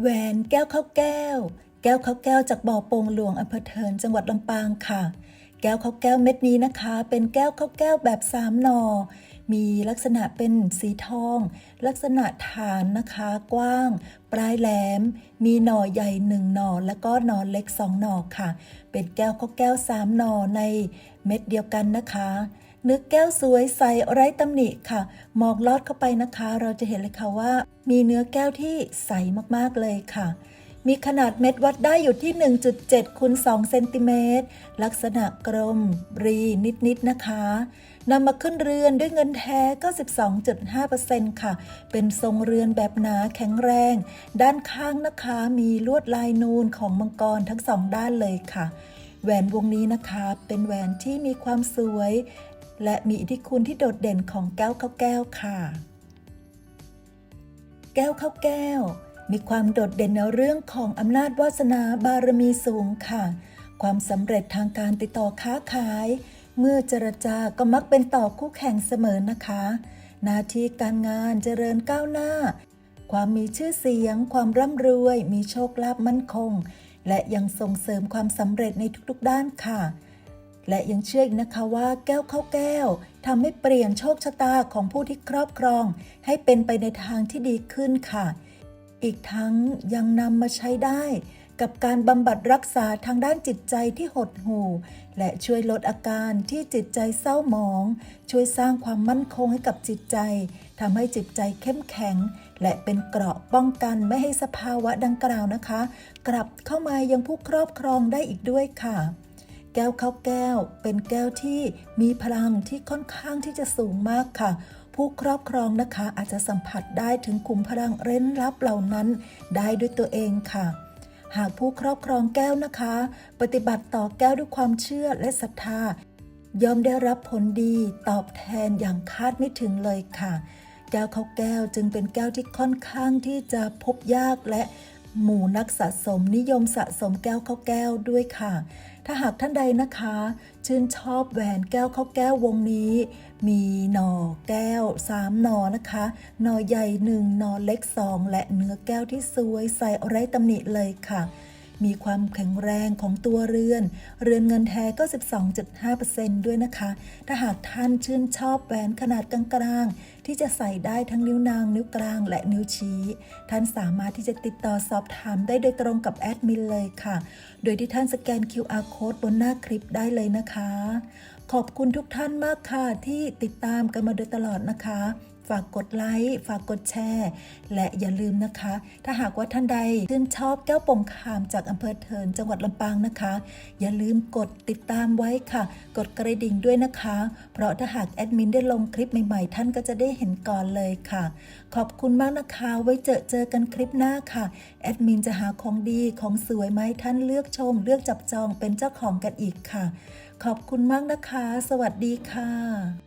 แหวนแก้วข้าวแก้ว แก้วข้าวแก้วจากบ่อโป่งหลวงอำเภอเทินจังหวัดลำปางค่ะ แก้วข้าวแก้วเม็ดนี้นะคะ เป็นแก้วข้าวแก้วแบบสามหนอมีลักษณะเป็นสีทอง ลักษณะฐานนะคะกว้าง ปลายแหลม มีหน่อใหญ่หนึ่งหน่อแล้วก็หน่อเล็กสองหน่อค่ะ เป็นแก้วข้าวแก้วสามหน่อในเม็ดเดียวกันนะคะ เนื้อแก้วสวยใสไร้ตำหนิค่ะ มองลอดเข้าไปนะคะ เราจะเห็นเลยค่ะว่า มีเนื้อแก้วที่ใสมากๆเลยค่ะ มีขนาดเม็ดวัดได้อยู่ที่ 1.7คูณ2เซนติเมตรลักษณะกลม รีนิดๆนะคะนำมาขึ้นเรือนด้วยเงินแท้ 92.5%ค่ะ เป็นทรงเรือนแบบหนาแข็งแรง ด้านข้างนะคะมีลวดลายนูนของมังกรทั้งสองด้านเลยค่ะ แหวนวงนี้นะคะเป็นแหวนที่มีความสวย และมีอิทธิคุณที่โดดเด่นของแก้วข้าวแก้วค่ะ แก้วข้าวแก้ว มีความโดดเด่นในเรื่องของอำนาจวาสนาบารมีสูงค่ะ ความสำเร็จทางการติดต่อค้าขาย เมื่อเจรจาก็มักเป็นต่อคู่แข่งเสมอนะคะ หน้าที่การงานเจริญก้าวหน้า ความมีชื่อเสียง ความร่ำรวย มีโชคลาภมั่นคง และยังส่งเสริมความสำเร็จในทุกๆด้านค่ะ และยังเชื่ออีกนะคะว่าแก้วข้าวแก้วทำให้เปลี่ยนโชคชะตาของผู้ที่ครอบครอง ให้เป็นไปในทางที่ดีขึ้นค่ะ อีกทั้งยังนำมาใช้ได้ กับการบำบัดรักษาทางด้านจิตใจที่หดหู่ และช่วยลดอาการที่จิตใจเศร้าหมอง ช่วยสร้างความมั่นคงให้กับจิตใจทำให้จิตใจเข้มแข็ง และเป็นเกราะป้องกันไม่ให้สภาวะดังกล่าวนะคะ กลับเข้ามายังผู้ครอบครองได้อีกด้วยค่ะ แก้วข้าวแก้ว เป็นแก้วที่มีพลังที่ค่อนข้างที่จะสูงมากค่ะ ผู้ครอบครองนะคะอาจจะสัมผัสได้ถึงขุมพลังเร้นลับเหล่านั้น ได้ด้วยตัวเองค่ะ หากผู้ครอบครองแก้วนะคะ ปฏิบัติต่อแก้วด้วยความเชื่อและศรัทธาย่อมได้รับผลดีตอบแทนอย่างคาดไม่ถึงเลยค่ะ แก้วข้าวแก้วจึงเป็นแก้วที่ค่อนข้างที่จะพบยากและหมู่นักสะสมนิยมสะสมแก้วข้าวแก้วด้วยค่ะ ถ้าหากท่านใดนะคะ ชื่นชอบแหวนแก้วข้าวแก้ววงนี้ มีหน่อแก้ว 3 หน่อนะคะ หน่อใหญ่ 1 หน่อเล็ก 2 และเนื้อแก้วที่สวยใสไร้ตำหนิเลยค่ะ มีความแข็งแรงของตัวเรือน เรือนเงินแท้ก็ 12.5%ด้วยนะคะ ถ้าหากท่านชื่นชอบแหวนขนาดกลางๆ ที่จะใส่ได้ทั้งนิ้วนาง นิ้วกลาง และนิ้วชี้ ท่านสามารถที่จะติดต่อสอบถามได้โดยตรงกับแอดมินเลยค่ะ โดยที่ท่านสแกน QR code บนหน้าคลิปได้เลยนะคะ ขอบคุณทุกท่านมากค่ะที่ติดตามกันมาโดยตลอดนะคะ ฝากกดไลค์ ฝากกดแชร์ และอย่าลืมนะคะ ถ้าหากว่าท่านใดชื่นชอบแก้วป่งคามจากอำเภอเทินจังหวัดลำปางนะคะ อย่าลืมกดติดตามไว้ค่ะ กดกระดิ่งด้วยนะคะ เพราะถ้าหากแอดมินได้ลงคลิปใหม่ๆ ท่านก็จะได้เห็นก่อนเลยค่ะ ขอบคุณมากนะคะ ไว้เจอเจอกันคลิปหน้าค่ะ แอดมินจะหาของดีของสวยมาให้ท่านเลือกชม เลือกจับจองเป็นเจ้าของกันอีกค่ะ ขอบคุณมากนะคะ สวัสดีค่ะ